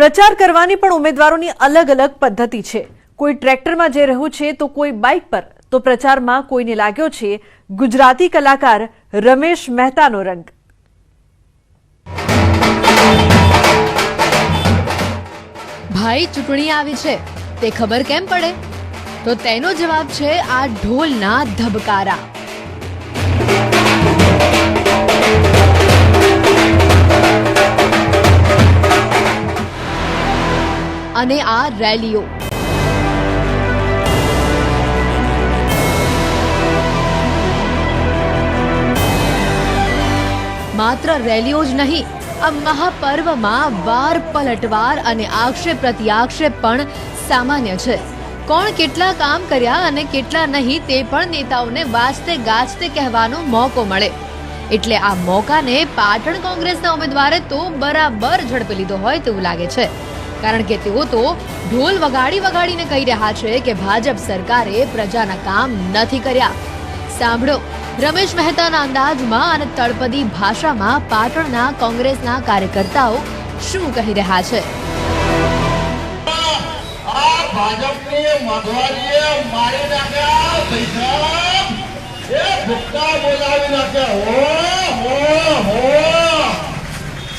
પ્રચાર કરવાની પણ ઉમેદવારોની અલગ અલગ પદ્ધતિ છે. કોઈ ટ્રેક્ટરમાં જઈ રહ્યું છે તો કોઈ બાઇક પર. તો પ્રચારમાં કોઈને લાગ્યો છે ગુજરાતી કલાકાર રમેશ મહેતાનો રંગ. ભાઈ, ચૂંટણી આવી છે. તે ખબર કેમ પડે? તો તેનો જવાબ છે આ ઢોલના ધબકારા. અને આ રેલીઓ. માત્ર રેલીઓ જ નહીં, આ મહાપર્વમાં વાર પલટવાર અને આક્ષેપ પ્રત્યાક્ષેપ પણ સામાન્ય છે. કોણ કેટલા કામ કર્યા અને કેટલા નહીં તે પણ નેતાઓને વાજતે ગાજતે કહેવાનો મોકો મળે. એટલે આ મોકાને પાટણ કોંગ્રેસના ઉમેદવારે તો બરાબર ઝડપી લીધો હોય તેવું લાગે છે. કારણ કે તેઓ તો ઢોલ વગાડી વગાડીને કહી રહ્યા છે કે ભાજપ સરકારે પ્રજાના કામ નથી કર્યા. સાંભળો, રમેશ મહેતાના અંદાજમાં અને તળપદી ભાષામાં પાટણના કોંગ્રેસના કાર્યકર્તાઓ શું કહી રહ્યા છે?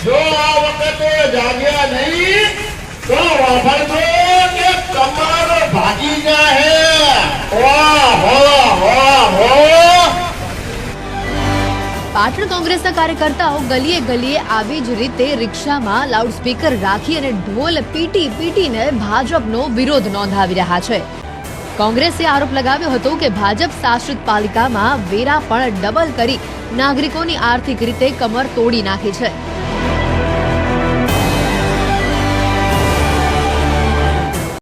જો આ વખતે જાગ્યા નહીં પાટણ કોંગ્રેસના કાર્યકર્તાઓ ગલીએ ગલીએ આવી જ રીતે રિક્ષામાં લાઉડસ્પીકર રાખી અને ઢોલ પીટી પીટીને ભાજપનો વિરોધ નોંધાવી રહ્યા છે. કોંગ્રેસે આરોપ લગાવ્યો હતો કે ભાજપ શાસિત પાલિકામાં વેરા પણ ડબલ કરી નાગરિકોની આર્થિક રીતે કમર તોડી નાખી છે.